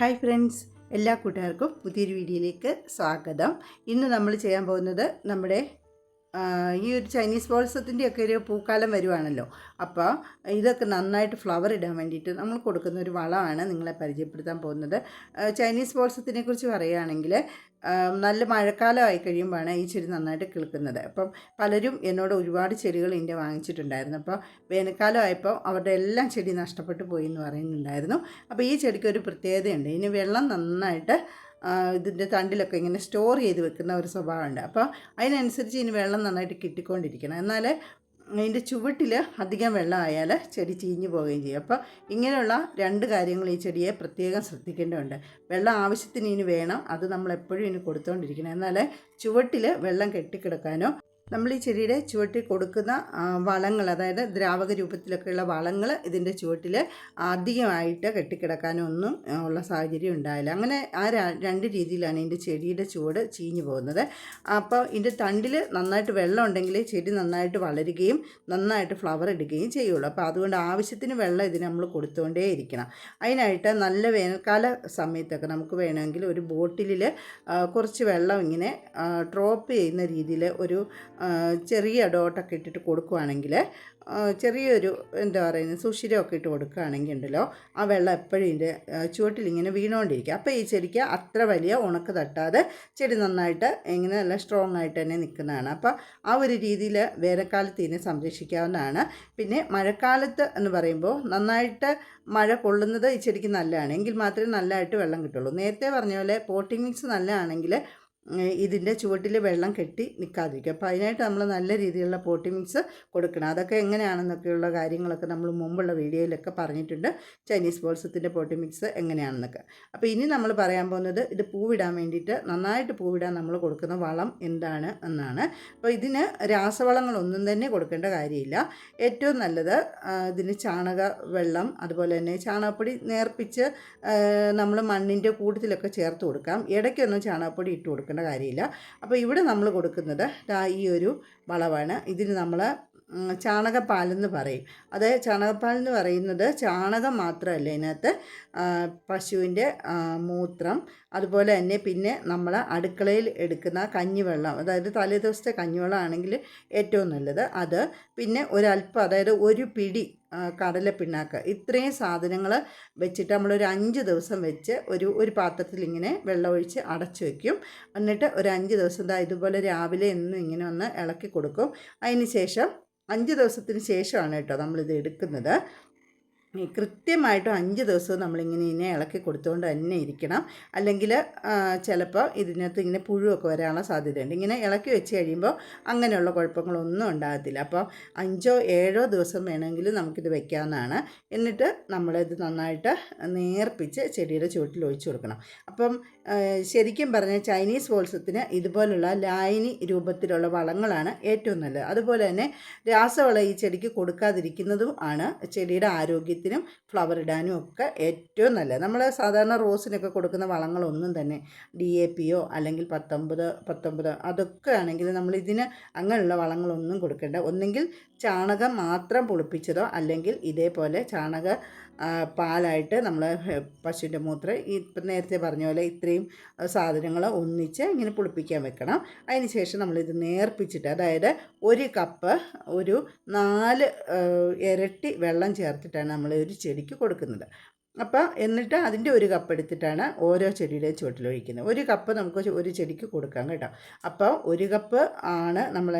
Hi friends എല്ലാ കൂട്ടുകാർക്കും പുതിയൊരു വീഡിയോയിലേക്ക് സ്വാഗതം. ഇന്ന് നമ്മൾ ചെയ്യാൻ പോകുന്നത് നമ്മുടെ ഈ ഒരു ചൈനീസ് ബോൾസത്തിന്റെ ഒക്കെ ഒരു പൂക്കാലം വരുവാണല്ലോ. അപ്പോൾ ഇതൊക്കെ നന്നായിട്ട് ഫ്ലവർ ഇടാൻ വേണ്ടിയിട്ട് നമ്മൾ കൊടുക്കുന്ന ഒരു വളമാണ് നിങ്ങളെ പരിചയപ്പെടുത്താൻ പോകുന്നത്. ചൈനീസ് ബോൾസത്തിനെ കുറിച്ച് പറയുകയാണെങ്കിൽ നല്ല നല്ല മഴക്കാലമായി കഴിയുമ്പോഴാണ് ഈ ചെടി നന്നായിട്ട് കിളിക്കുന്നത്. അപ്പം പലരും എന്നോട് ഒരുപാട് ചെടികൾ ഇതിന്റെ വാങ്ങിച്ചിട്ടുണ്ടായിരുന്നു. അപ്പോൾ വേനൽക്കാലമായപ്പോൾ അവരുടെ എല്ലാം ചെടി നഷ്ടപ്പെട്ടു പോയി എന്ന് പറയുന്നുണ്ടായിരുന്നു. അപ്പോൾ ഈ ചെടിക്ക് ഒരു പ്രത്യേകതയുണ്ട്. ഇതിന് വെള്ളം നന്നായിട്ട് ഇതിന്റെ തണ്ടിലൊക്കെ ഇങ്ങനെ സ്റ്റോർ ചെയ്ത് വെക്കുന്ന ഒരു സ്വഭാവമുണ്ട്. അപ്പോൾ അതിനനുസരിച്ച് ഇനി വെള്ളം നന്നായിട്ട് കിട്ടിക്കൊണ്ടിരിക്കണം. എന്നാൽ അതിന്റെ ചുവട്ടിൽ അധികം വെള്ളം ആയാൽ ചെടി ചീഞ്ഞു പോവുകയും ചെയ്യും. അപ്പോൾ ഇങ്ങനെയുള്ള രണ്ട് കാര്യങ്ങൾ ഈ ചെടിയെ പ്രത്യേകം ശ്രദ്ധിക്കേണ്ടതുണ്ട്. വെള്ളം ആവശ്യത്തിന് ഇനി വേണം. അത് നമ്മൾ എപ്പോഴും ഇനി കൊടുത്തുകൊണ്ടിരിക്കണം എന്നാൽ ചുവട്ടിൽ വെള്ളം കെട്ടിക്കിടക്കാനോ നമ്മൾ ഈ ചെടിയുടെ ചുവട്ടിൽ കൊടുക്കുന്ന വളങ്ങൾ അതായത് ദ്രാവക രൂപത്തിലൊക്കെയുള്ള വളങ്ങൾ ഇതിന്റെ ചുവട്ടിൽ അധികമായിട്ട് കെട്ടിക്കിടക്കാനൊന്നും ഉള്ള സാഹചര്യം ഉണ്ടായില്ല. അങ്ങനെ ആ രണ്ട് രീതിയിലാണ് ഇതിന്റെ ചെടിയുടെ ചുവട് ചീഞ്ഞു പോകുന്നത്. അപ്പോൾ ഇതിന്റെ തണ്ടിൽ നന്നായിട്ട് വെള്ളം ഉണ്ടെങ്കിൽ ചെടി നന്നായിട്ട് വളരുകയും നന്നായിട്ട് ഫ്ലവർ ഇടുകയും ചെയ്യുള്ളൂ. അപ്പോൾ അതുകൊണ്ട് ആവശ്യത്തിന് വെള്ളം ഇതിന് നമ്മൾ കൊടുത്തുകൊണ്ടേ ഇരിക്കണം. അതിനായിട്ട് നല്ല വേനൽക്കാല സമയത്തൊക്കെ നമുക്ക് വേണമെങ്കിൽ ഒരു ബോട്ടിലിൽ കുറച്ച് വെള്ളം ഇങ്ങനെ ഡ്രോപ്പ് ചെയ്യുന്ന രീതിയിൽ ഒരു ചെറിയ ഡോട്ടൊക്കെ ഇട്ടിട്ട് കൊടുക്കുവാണെങ്കിൽ ചെറിയൊരു എന്താ പറയുന്നത് സുഷിരമൊക്കെ ഇട്ട് കൊടുക്കുകയാണെങ്കിൽ ഉണ്ടല്ലോ ആ വെള്ളം എപ്പോഴും ഇതിന്റെ ചുവട്ടിൽ ഇങ്ങനെ വീണുകൊണ്ടിരിക്കുക അപ്പോൾ ഈ ചെടിക്ക് അത്ര വലിയ ഉണക്ക് തട്ടാതെ ചെടി നന്നായിട്ട് ഇങ്ങനെ നല്ല സ്ട്രോങ് ആയിട്ട് തന്നെ നിൽക്കുന്നതാണ്. അപ്പോൾ ആ ഒരു രീതിയിൽ വേനൽക്കാലത്ത് ഇതിനെ സംരക്ഷിക്കാവുന്നതാണ്. പിന്നെ മഴക്കാലത്ത് എന്ന് പറയുമ്പോൾ നന്നായിട്ട് മഴ കൊള്ളുന്നത് ഈ ചെടിക്ക് നല്ലതാണ്. എങ്കിൽ മാത്രമേ നല്ലതായിട്ട് വെള്ളം കിട്ടുള്ളൂ. നേരത്തെ പറഞ്ഞ പോലെ പോട്ടിംഗ് മിക്സ് നല്ലതാണെങ്കിൽ ഇതിന്റെ ചുവട്ടിൽ വെള്ളം കെട്ടി നിൽക്കാതിരിക്കും അപ്പോൾ അതിനായിട്ട് നമ്മൾ നല്ല രീതിയിലുള്ള പോട്ടി മിക്സ് കൊടുക്കണം. അതൊക്കെ എങ്ങനെയാണെന്നൊക്കെയുള്ള കാര്യങ്ങളൊക്കെ നമ്മൾ മുമ്പുള്ള വീഡിയോയിലൊക്കെ പറഞ്ഞിട്ടുണ്ട്. ചൈനീസ് ബോൾസത്തിന്റെ പോട്ടി മിക്സ് എങ്ങനെയാണെന്നൊക്കെ. അപ്പോൾ ഇനി നമ്മൾ പറയാൻ പോകുന്നത് ഇത് പൂവിടാൻ വേണ്ടിയിട്ട് നന്നായിട്ട് പൂവിടാൻ നമ്മൾ കൊടുക്കുന്ന വളം എന്താണ് എന്നാണ്. അപ്പോൾ ഇതിന് രാസവളങ്ങളൊന്നും തന്നെ കൊടുക്കേണ്ട കാര്യമില്ല. ഏറ്റവും നല്ലത് ഇതിന് ചാണക വെള്ളം അതുപോലെ തന്നെ ചാണകപ്പൊടി നേർപ്പിച്ച് നമ്മൾ മണ്ണിന്റെ കൂട്ടത്തിലൊക്കെ ചേർത്ത് കൊടുക്കാം. ഇടയ്ക്കൊന്നും ചാണകപ്പൊടി ഇട്ട് കൊടുക്കേണ്ട കാര്യമില്ല. അപ്പോൾ ഇവിടെ നമ്മൾ കൊടുക്കുന്നത് ഈ ഒരു വളമാണ് ഇതിന് നമ്മൾ ചാണകപ്പാലെന്ന് പറയും. അത് ചാണകപ്പാലെന്ന് പറയുന്നത് ചാണകം മാത്രമല്ല ഇതിനകത്ത് പശുവിന്റെ മൂത്രം അതുപോലെ തന്നെ പിന്നെ നമ്മൾ അടുക്കളയിൽ എടുക്കുന്ന കഞ്ഞിവെള്ളം അതായത് തലേ ദിവസത്തെ കഞ്ഞിവെള്ളം ഏറ്റവും നല്ലത്. അത് പിന്നെ ഒരല്പം അതായത് ഒരു പിടി കടല കടലപ്പിണ്ണാക്ക് ഇത്രയും സാധനങ്ങൾ വെച്ചിട്ട് നമ്മളൊരു അഞ്ച് ദിവസം വെച്ച് ഒരു ഒരു പാത്രത്തിൽ ഇങ്ങനെ വെള്ളമൊഴിച്ച് അടച്ചു വയ്ക്കും എന്നിട്ട് ഒരു അഞ്ച് ദിവസം ഇതുപോലെ രാവിലെ എന്നും ഇങ്ങനെ ഒന്ന് ഇളക്കി കൊടുക്കും. അതിന് ശേഷം അഞ്ച് ദിവസത്തിന് ശേഷമാണ് കേട്ടോ നമ്മളിത് എടുക്കുന്നത്. കൃത്യമായിട്ടും അഞ്ച് ദിവസവും നമ്മളിങ്ങനെ ഇതിനെ ഇളക്കി കൊടുത്തുകൊണ്ട് തന്നെ ഇരിക്കണം. അല്ലെങ്കിൽ ചിലപ്പോൾ ഇതിനകത്ത് ഇങ്ങനെ പുഴുവൊക്കെ വരാനുള്ള സാധ്യതയുണ്ട്. ഇങ്ങനെ ഇളക്കി വെച്ച് കഴിയുമ്പോൾ അങ്ങനെയുള്ള കുഴപ്പങ്ങളൊന്നും ഉണ്ടാകത്തില്ല. അപ്പോൾ അഞ്ചോ ഏഴോ ദിവസം വേണമെങ്കിൽ നമുക്കിത് വെക്കാവുന്നതാണ്. എന്നിട്ട് നമ്മളിത് നന്നായിട്ട് നേർപ്പിച്ച് ചെടിയുടെ ചുവട്ടിൽ ഒഴിച്ചു കൊടുക്കണം. അപ്പം ശരിക്കും പറഞ്ഞാൽ ചൈനീസ് വോൾസത്തിന് ഇതുപോലുള്ള ലായനി രൂപത്തിലുള്ള വളങ്ങളാണ് ഏറ്റവും നല്ലത്. അതുപോലെ തന്നെ രാസവളം ഈ ചെടിക്ക് കൊടുക്കാതിരിക്കുന്നതും ആണ് ചെടിയുടെ ആരോഗ്യത്തിനും ഫ്ലവർ ഇടാനും ഒക്കെ ഏറ്റവും നല്ലത്. നമ്മൾ സാധാരണ റോസിനൊക്കെ കൊടുക്കുന്ന വളങ്ങളൊന്നും തന്നെ ഡി എ പിയോ അല്ലെങ്കിൽ പത്തൊമ്പത് പത്തൊമ്പത് അതൊക്കെ ആണെങ്കിൽ നമ്മൾ ഇതിന് അങ്ങനെയുള്ള വളങ്ങളൊന്നും കൊടുക്കേണ്ട. ഒന്നെങ്കിൽ ചാണകം മാത്രം പുളിപ്പിച്ചതോ അല്ലെങ്കിൽ ഇതേപോലെ ചാണക പാലായിട്ട് നമ്മൾ പശുവിന്റെ മൂത്രം ഇപ്പം നേരത്തെ പറഞ്ഞ പോലെ ഇത്രയും സാധനങ്ങൾ ഒന്നിച്ച് ഇങ്ങനെ പുളിപ്പിക്കാൻ വെക്കണം. അതിന് ശേഷം നമ്മളിത് നേർപ്പിച്ചിട്ട് അതായത് ഒരു കപ്പ് ഒരു നാല് ഇരട്ടി വെള്ളം ചേർത്തിട്ടാണ് നമ്മൾ ഒരു ചെടിക്ക് കൊടുക്കുന്നത്. അപ്പോൾ എന്നിട്ട് അതിന്റെ ഒരു കപ്പ് എടുത്തിട്ടാണ് ഓരോ ചെടിയുടെയും ചുവട്ടിലൊഴിക്കുന്നത് ഒരു കപ്പ് നമുക്ക് ഒരു ചെടിക്ക് കൊടുക്കാം കേട്ടോ. അപ്പോൾ ഒരു കപ്പ് ആണ് നമ്മൾ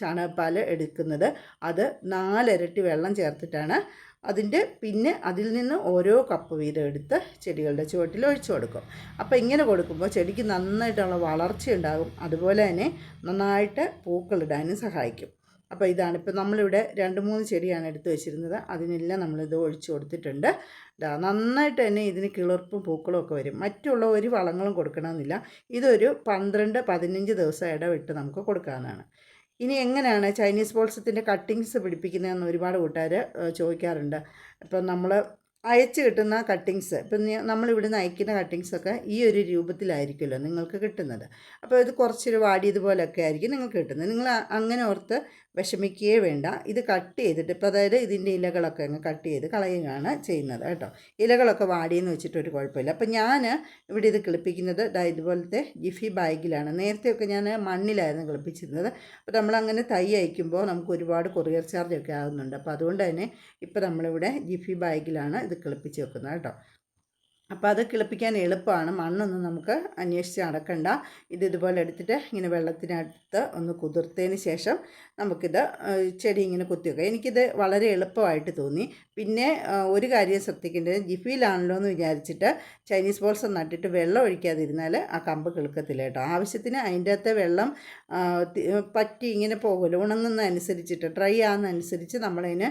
ചാണകപ്പാൽ എടുക്കുന്നത്. അത് നാലിരട്ടി വെള്ളം ചേർത്തിട്ടാണ് അതിന്റെ പിന്നെ അതിൽ നിന്ന് ഓരോ കപ്പ് വീതം എടുത്ത് ചെടികളുടെ ചുവട്ടിൽ ഒഴിച്ചു കൊടുക്കും. അപ്പോൾ ഇങ്ങനെ കൊടുക്കുമ്പോൾ ചെടിക്ക് നന്നായിട്ടുള്ള വളർച്ച ഉണ്ടാകും. അതുപോലെ തന്നെ നന്നായിട്ട് പൂക്കളിടാനും സഹായിക്കും. അപ്പോൾ ഇതാണ് ഇപ്പോൾ നമ്മളിവിടെ രണ്ട് മൂന്ന് ചെടിയാണ് എടുത്ത് വെച്ചിരുന്നത്. അതിനെല്ലാം നമ്മളിത് ഒഴിച്ചു കൊടുത്തിട്ടുണ്ട്. നന്നായിട്ട് തന്നെ ഇതിന് കിളിർപ്പും പൂക്കളും ഒക്കെ വരും. മറ്റുള്ള ഒരു വളങ്ങളും കൊടുക്കണമെന്നില്ല. ഇതൊരു പന്ത്രണ്ട് പതിനഞ്ച് ദിവസം ഇടവിട്ട് നമുക്ക് കൊടുക്കാവുന്നതാണ്. ഇനി എങ്ങനെയാണ് ചൈനീസ് ബോൾസത്തിന്റെ കട്ടിങ്സ് പിടിപ്പിക്കുന്നതെന്ന് ഒരുപാട് കൂട്ടുകാർ ചോദിക്കാറുണ്ട്. ഇപ്പം നമ്മൾ അയച്ച് കിട്ടുന്ന കട്ടിങ്സ് ഇപ്പം നമ്മളിവിടുന്ന് അയക്കുന്ന കട്ടിങ്സൊക്കെ ഈ ഒരു രൂപത്തിലായിരിക്കുമല്ലോ നിങ്ങൾക്ക് കിട്ടുന്നത്. അപ്പോൾ ഇത് കുറച്ചൊരു വാടിയതുപോലൊക്കെ ആയിരിക്കും നിങ്ങൾക്ക് കിട്ടുന്നത്. നിങ്ങൾ അങ്ങനെ ഓർത്ത് വിഷമിക്കുകയേ വേണ്ട. ഇത് കട്ട് ചെയ്തിട്ട് ഇപ്പോൾ അതായത് ഇതിന്റെ ഇലകളൊക്കെ അങ്ങ് കട്ട് ചെയ്ത് കളയുകയാണ് ചെയ്യുന്നത് കേട്ടോ. ഇലകളൊക്കെ വാടിയെന്ന് വെച്ചിട്ട് ഒരു കുഴപ്പമില്ല. അപ്പോൾ ഞാൻ ഇവിടെ ഇത് കിളിപ്പിക്കുന്നത് ഇതുപോലത്തെ ജിഫി ബാഗിലാണ്. നേരത്തെയൊക്കെ ഞാൻ മണ്ണിലായിരുന്നു കിളിപ്പിച്ചിരുന്നത്. അപ്പോൾ നമ്മളങ്ങനെ തൈ അയക്കുമ്പോൾ നമുക്ക് ഒരുപാട് കൊറിയർ ചാർജ് ഒക്കെ ആകുന്നുണ്ട് അപ്പോൾ അതുകൊണ്ട് തന്നെ ഇപ്പോൾ നമ്മളിവിടെ ജിഫി ബാഗിലാണ് ഇത് കിളിപ്പിച്ച് വെക്കുന്നത് കേട്ടോ. അപ്പോൾ അത് കിളിപ്പിക്കാൻ എളുപ്പമാണ് മണ്ണൊന്നും നമുക്ക് അന്വേഷിച്ച് നടക്കണ്ട. ഇത് ഇതുപോലെ എടുത്തിട്ട് ഇങ്ങനെ വെള്ളത്തിനടുത്ത് ഒന്ന് കുതിർത്തതിന് ശേഷം നമുക്കിത് ചെടി ഇങ്ങനെ കുത്തിവെക്കാം എനിക്കിത് വളരെ എളുപ്പമായിട്ട് തോന്നി. പിന്നെ ഒരു കാര്യം ശ്രദ്ധിക്കേണ്ടത് ജിഫിയിലാണല്ലോ എന്ന് വിചാരിച്ചിട്ട് ചൈനീസ് ബോൾസ് നട്ടിട്ട് വെള്ളം ഒഴിക്കാതിരുന്നാൽ ആ കമ്പ് കിളുക്കത്തില്ല കേട്ടോ. ആവശ്യത്തിന് അതിന്റെ അകത്തെ വെള്ളം പറ്റി ഇങ്ങനെ പോകുമല്ലോ. ഉണങ്ങുന്ന അനുസരിച്ചിട്ട് ഡ്രൈ ആകുന്നതനുസരിച്ച് നമ്മളതിന്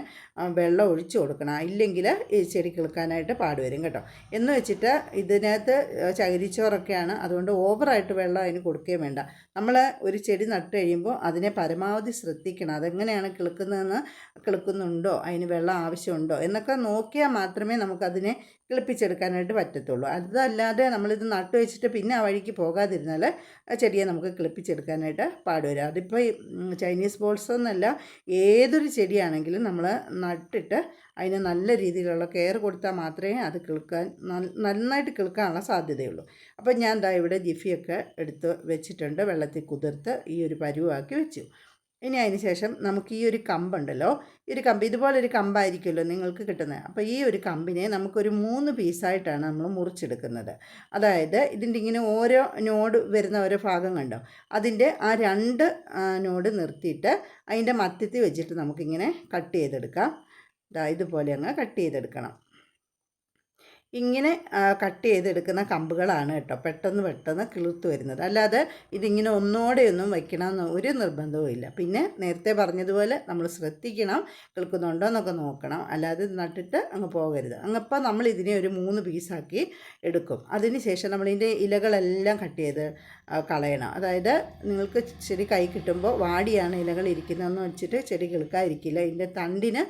വെള്ളം ഒഴിച്ചു കൊടുക്കണം. ഇല്ലെങ്കിൽ ഈ ചെടി കിളുക്കാനായിട്ട് പാടുവരും കേട്ടോ. എന്ന് വെച്ചിട്ട് ഇതിനകത്ത് ചകിരിച്ചോറൊക്കെയാണ്. അതുകൊണ്ട് ഓവറായിട്ട് വെള്ളം അതിന് കൊടുക്കുകയും വേണ്ട. നമ്മൾ ഒരു ചെടി നട്ട് കഴിയുമ്പോൾ അതിനെ പരമാവധി ശ്രദ്ധിക്കണം. അതെങ്ങനെയാണ് കിളുക്കുന്നതെന്ന് കിളുക്കുന്നുണ്ടോ? അതിന് വെള്ളം ആവശ്യമുണ്ടോ? എന്നൊക്കെ നോക്കിയാൽ മാത്രമേ നമുക്കതിനെ കിളിപ്പിച്ചെടുക്കാനായിട്ട് പറ്റത്തുള്ളൂ. അതല്ലാതെ നമ്മളിത് നട്ട് വെച്ചിട്ട് പിന്നെ ആ വഴിക്ക് പോകാതിരുന്നാൽ ചെടിയെ നമുക്ക് കിളിപ്പിച്ചെടുക്കാനായിട്ട് പാടുവരും. അതിപ്പോൾ ചൈനീസ് ബോൾസ് എന്നല്ല ഏതൊരു ചെടിയാണെങ്കിലും നമ്മൾ നട്ടിട്ട് അതിന് നല്ല രീതിയിലുള്ള കെയർ കൊടുത്താൽ മാത്രമേ അത് കിളുക്കാൻ നന്നായിട്ട് കിളുക്കാനുള്ള സാധ്യതയുള്ളൂ. അപ്പോൾ ഞാൻ ദാ ഇവിടെ ജിഫിയൊക്കെ എടുത്ത് വെച്ചിട്ടുണ്ട്. വെള്ളത്തിൽ കുതിർത്ത് ഈ ഒരു പരുവാക്കി വെച്ചു. ഇനി അതിന് ശേഷം നമുക്ക് ഈ ഒരു കമ്പുണ്ടല്ലോ ഈ ഒരു കമ്പ് ഇതുപോലൊരു കമ്പായിരിക്കുമല്ലോ നിങ്ങൾക്ക് കിട്ടുന്നത്. അപ്പോൾ ഈ ഒരു കമ്പിനെ നമുക്കൊരു മൂന്ന് പീസായിട്ടാണ് നമ്മൾ മുറിച്ചെടുക്കുന്നത്. അതായത് ഇതിന്റെ ഇങ്ങനെ ഓരോ നോഡ് വരുന്ന ഓരോ ഭാഗം കണ്ടോ? അതിന്റെ ആ രണ്ട് നോഡ് നിർത്തിയിട്ട് അതിന്റെ മധ്യത്തിൽ വെച്ചിട്ട് നമുക്കിങ്ങനെ കട്ട് ചെയ്തെടുക്കാം. ദാ ഇതുപോലെ അങ്ങ് കട്ട് ചെയ്തെടുക്കണം. ഇങ്ങനെ കട്ട് ചെയ്തെടുക്കുന്ന കമ്പുകളാണ് കേട്ടോ പെട്ടെന്ന് പെട്ടെന്ന് കിളിർത്ത് വരുന്നത്. അല്ലാതെ ഇതിങ്ങനെ ഒന്നോടെയൊന്നും വയ്ക്കണമെന്ന് ഒരു നിർബന്ധവും ഇല്ല. പിന്നെ നേരത്തെ പറഞ്ഞതുപോലെ നമ്മൾ ശ്രദ്ധിക്കണം കിളിക്കുന്നുണ്ടോ എന്നൊക്കെ നോക്കണം. അല്ലാതെ നട്ടിട്ട് അങ്ങ് പോകരുത്. അങ്ങപ്പോൾ നമ്മൾ ഇതിനെ ഒരു മൂന്ന് പീസാക്കി എടുക്കും. അതിന് ശേഷം നമ്മളിതിന്റെ ഇലകളെല്ലാം കട്ട് ചെയ്ത് കളയണം. അതായത് നിങ്ങൾക്ക് ചെടി കൈ കിട്ടുമ്പോൾ വാടിയാണ് ഇലകൾ ഇരിക്കുന്നതെന്ന് വെച്ചിട്ട് ചെടി കിളുക്കാതിരിക്കില്ല. ഇതിന്റെ തണ്ടിന്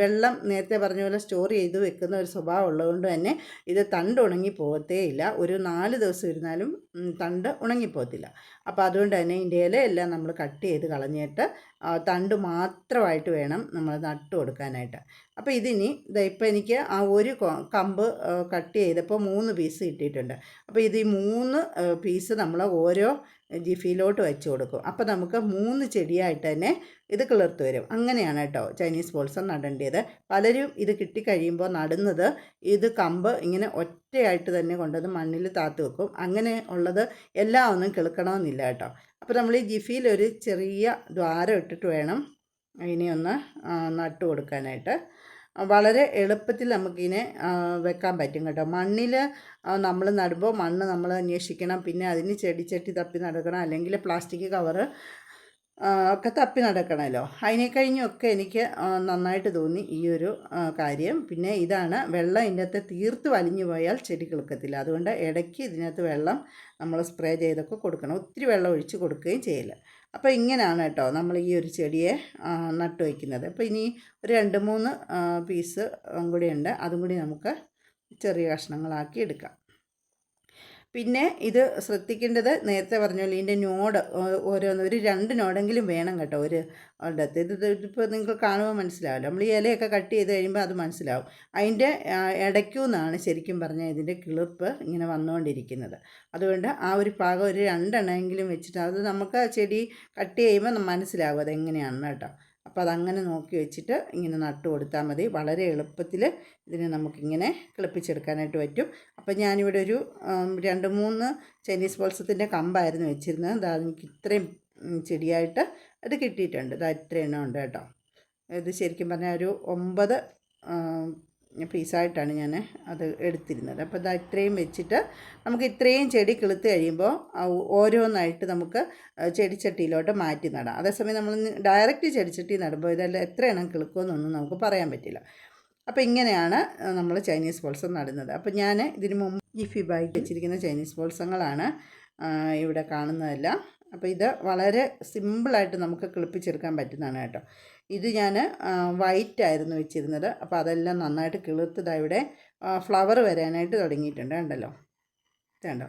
വെള്ളം നേരത്തെ പറഞ്ഞ പോലെ സ്റ്റോർ ചെയ്ത് വെക്കുന്ന ഒരു സ്വഭാവം ഉള്ളതുകൊണ്ട് തന്നെ ഇത് തണ്ട് ഉണങ്ങി പോകത്തേ ഇല്ല. ഒരു നാല് ദിവസം ഇരുന്നാലും തണ്ട് ഉണങ്ങിപ്പോകത്തില്ല അപ്പോൾ അതുകൊണ്ട് തന്നെ ഇതിന്റെ ഇലയെല്ലാം നമ്മൾ കട്ട് ചെയ്ത് കളഞ്ഞിട്ട് തണ്ട് മാത്രമായിട്ട് വേണം നമ്മൾ നട്ട് കൊടുക്കാനായിട്ട്. അപ്പോൾ ഇതിനി ഇതാ ഇപ്പോൾ എനിക്ക് ആ ഒരു കമ്പ് കട്ട് ചെയ്തപ്പോൾ മൂന്ന് പീസ് കിട്ടിയിട്ടുണ്ട്. അപ്പോൾ ഇത് ഈ മൂന്ന് പീസ് നമ്മൾ ഓരോ ജിഫിയിലോട്ട് വെച്ച് കൊടുക്കും. അപ്പോൾ നമുക്ക് മൂന്ന് ചെടിയായിട്ട് തന്നെ ഇത് കിളിർത്ത് വരും. അങ്ങനെയാണ് കേട്ടോ ചൈനീസ് ബോൾസം നടേണ്ടത്. പലരും ഇത് കിട്ടിക്കഴിയുമ്പോൾ നടുന്നത് ഇത് കമ്പ് ഇങ്ങനെ ഒറ്റയായിട്ട് തന്നെ കൊണ്ടുവന്ന് മണ്ണിൽ താത്ത് വെക്കും. അങ്ങനെ ഉള്ളത് എല്ലാം ഒന്നും കിളുക്കണമെന്നില്ല കേട്ടോ. അപ്പോൾ നമ്മൾ ഈ ജിഫിയിൽ ഒരു ചെറിയ ദ്വാരം ഇട്ടിട്ട് വേണം അതിനെ ഒന്ന് ആ, കൊടുക്കാനായിട്ട്. വളരെ എളുപ്പത്തിൽ നമുക്കിതിനെ വെക്കാൻ പറ്റും കേട്ടോ. മണ്ണിൽ നമ്മൾ നടുമ്പോൾ മണ്ണ് നമ്മൾ അന്വേഷിക്കണം പിന്നെ അതിന് ചെടിച്ചട്ടി തപ്പി നടക്കണം അല്ലെങ്കിൽ പ്ലാസ്റ്റിക് കവറ് ഒക്കെ തപ്പി നടക്കണമല്ലോ. അതിനെ കഴിഞ്ഞൊക്കെ എനിക്ക് നന്നായിട്ട് തോന്നി ഈ ഒരു കാര്യം. പിന്നെ ഇതാണ് വെള്ളം ഇതിന്റെ അകത്ത് തീർത്ത് വലിഞ്ഞു പോയാൽ ചെടി കിളുക്കത്തില്ല. അതുകൊണ്ട് ഇടയ്ക്ക് ഇതിനകത്ത് വെള്ളം നമ്മൾ സ്പ്രേ ചെയ്തൊക്കെ കൊടുക്കണം. ഒത്തിരി വെള്ളം ഒഴിച്ച് കൊടുക്കുകയും ചെയ്യില്ല അപ്പോൾ ഇങ്ങനെയാണ് കേട്ടോ നമ്മൾ ഈ ഒരു ചെടിയെ നട്ടു വയ്ക്കുന്നത് അപ്പോൾ ഇനി ഒരു രണ്ട് മൂന്ന് പീസ് കൂടി ഉണ്ട്. അതും കൂടി നമുക്ക് ചെറിയ കഷ്ണങ്ങളാക്കി എടുക്കാം. പിന്നെ ഇത് ശ്രദ്ധിക്കേണ്ടത് നേരത്തെ പറഞ്ഞ പോലെ ഇതിന്റെ നോട് ഓരോന്ന് ഒരു രണ്ട് നോടെങ്കിലും വേണം കേട്ടോ. ഒരു ഇടത്ത് ഇത് ഇതിപ്പോൾ നിങ്ങൾ കാണുമ്പോൾ മനസ്സിലാവില്ല. നമ്മൾ ഈ ഇലയൊക്കെ കട്ട് ചെയ്ത് കഴിയുമ്പോൾ അത് മനസ്സിലാവും. അതിന്റെ ഇടയ്ക്കുനിന്നാണ് ശരിക്കും പറഞ്ഞാൽ ഇതിന്റെ കിളിർപ്പ് ഇങ്ങനെ വന്നുകൊണ്ടിരിക്കുന്നത്. അതുകൊണ്ട് ആ ഒരു ഭാഗം ഒരു രണ്ടെണ്ണമെങ്കിലും വെച്ചിട്ട് അത് നമുക്ക് ചെടി കട്ട് ചെയ്യുമ്പോൾ മനസ്സിലാവും അതെങ്ങനെയാണെന്ന് കേട്ടോ. അപ്പോൾ അതങ്ങനെ നോക്കി വെച്ചിട്ട് ഇങ്ങനെ നട്ട് കൊടുത്താൽ മതി. വളരെ എളുപ്പത്തിൽ ഇതിനെ നമുക്കിങ്ങനെ കിളിപ്പിച്ചെടുക്കാനായിട്ട് പറ്റും. അപ്പോൾ ഞാനിവിടെ ഒരു രണ്ട് മൂന്ന് ചൈനീസ് ബോൾസത്തിന്റെ കമ്പായിരുന്നു വെച്ചിരുന്നത്. അതാ എനിക്ക് ഇത്രയും ചെടിയായിട്ട് അത് കിട്ടിയിട്ടുണ്ട്. ഇതാ ഇത്ര എണ്ണം ഉണ്ട് കേട്ടോ. ഇത് ശരിക്കും പറഞ്ഞാൽ ഒരു ഒമ്പത് പീസായിട്ടാണ് ഞാൻ അത് എടുത്തിരുന്നത്. അപ്പോൾ ഇതാ ഇത്രയും വെച്ചിട്ട് നമുക്ക് ഇത്രയും ചെടി കിളുത്ത് കഴിയുമ്പോൾ ഓരോന്നായിട്ട് നമുക്ക് ചെടിച്ചട്ടിയിലോട്ട് മാറ്റി നടാം. അതേസമയം നമ്മൾ ഡയറക്റ്റ് ചെടിച്ചട്ടി നടുമ്പോൾ ഇതെല്ലാം എത്ര എണ്ണം കിളുക്കുമെന്നൊന്നും നമുക്ക് പറയാൻ പറ്റില്ല. അപ്പോൾ ഇങ്ങനെയാണ് നമ്മൾ ചൈനീസ് ബോൾസം നടുന്നത്. അപ്പോൾ ഞാൻ ഇതിന് മുമ്പ് ജിഫി ബൈക്ക് വെച്ചിരിക്കുന്ന ചൈനീസ് ബോൾസങ്ങളാണ് ഇവിടെ കാണുന്നതെല്ലാം. അപ്പോൾ ഇത് വളരെ സിമ്പിളായിട്ട് നമുക്ക് കിളിപ്പിച്ചെടുക്കാൻ പറ്റുന്നതാണ് കേട്ടോ. ഇത് ഞാൻ വൈറ്റ് ആയിരുന്നു വെച്ചിരുന്നത്. അപ്പോൾ അതെല്ലാം നന്നായിട്ട് കിളിർത്തതാ ഇവിടെ. ഫ്ലവർ വരാനായിട്ട് തുടങ്ങിയിട്ടുണ്ട് കണ്ടല്ലോ. കണ്ടോ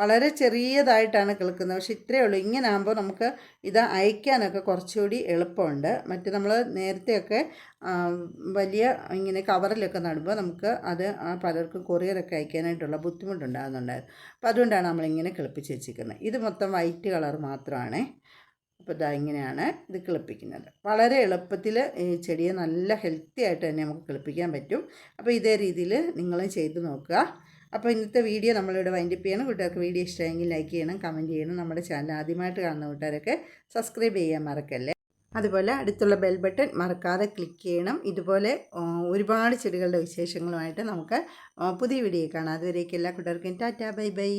വളരെ ചെറിയതായിട്ടാണ് കിളിക്കുന്നത്. പക്ഷെ ഇത്രയേ ഉള്ളൂ. ഇങ്ങനെ ആകുമ്പോൾ നമുക്ക് ഇത് അയക്കാനൊക്കെ കുറച്ചുകൂടി എളുപ്പമുണ്ട്. മറ്റ് നമ്മൾ നേരത്തെയൊക്കെ വലിയ ഇങ്ങനെ കവറിലൊക്കെ നടുമ്പോൾ നമുക്ക് അത് പലർക്കും കൊറിയറൊക്കെ അയക്കാനായിട്ടുള്ള ബുദ്ധിമുട്ടുണ്ടാകുന്നുണ്ടായിരുന്നു. അപ്പോൾ അതുകൊണ്ടാണ് നമ്മളിങ്ങനെ കിളിപ്പിച്ച് വെച്ചിരിക്കുന്നത്. ഇത് മൊത്തം വൈറ്റ് കളർ മാത്രമാണേ. അപ്പോൾ ഇതാ ഇങ്ങനെയാണ് ഇത് കിളിപ്പിക്കുന്നത്. വളരെ എളുപ്പത്തിൽ ഈ ചെടിയെ നല്ല ഹെൽത്തി ആയിട്ട് തന്നെ നമുക്ക് കിളിപ്പിക്കാൻ പറ്റും. അപ്പോൾ ഇതേ രീതിയിൽ നിങ്ങൾ ചെയ്ത് നോക്കുക. അപ്പോൾ ഇന്നത്തെ വീഡിയോ നമ്മളിവിടെ വൈൻഡപ്പ് ചെയ്യണം. കൂട്ടുകാർക്ക് വീഡിയോ ഇഷ്ടമെങ്കിൽ ലൈക്ക് ചെയ്യണം കമന്റ് ചെയ്യണം. നമ്മുടെ ചാനൽ ആദ്യമായിട്ട് കാണുന്ന കൂട്ടുകാരൊക്കെ സബ്സ്ക്രൈബ് ചെയ്യാൻ മറക്കല്ലേ? അതുപോലെ അടുത്തുള്ള ബെൽ ബട്ടൺ മറക്കാതെ ക്ലിക്ക് ചെയ്യണം. ഇതുപോലെ ഒരുപാട് ചെടികളുടെ വിശേഷങ്ങളുമായിട്ട് നമുക്ക് പുതിയ വീഡിയോ കാണാം. അതുവരേക്കും എല്ലാ കൂട്ടുകാർക്കും ടാറ്റാ ബൈ ബൈ.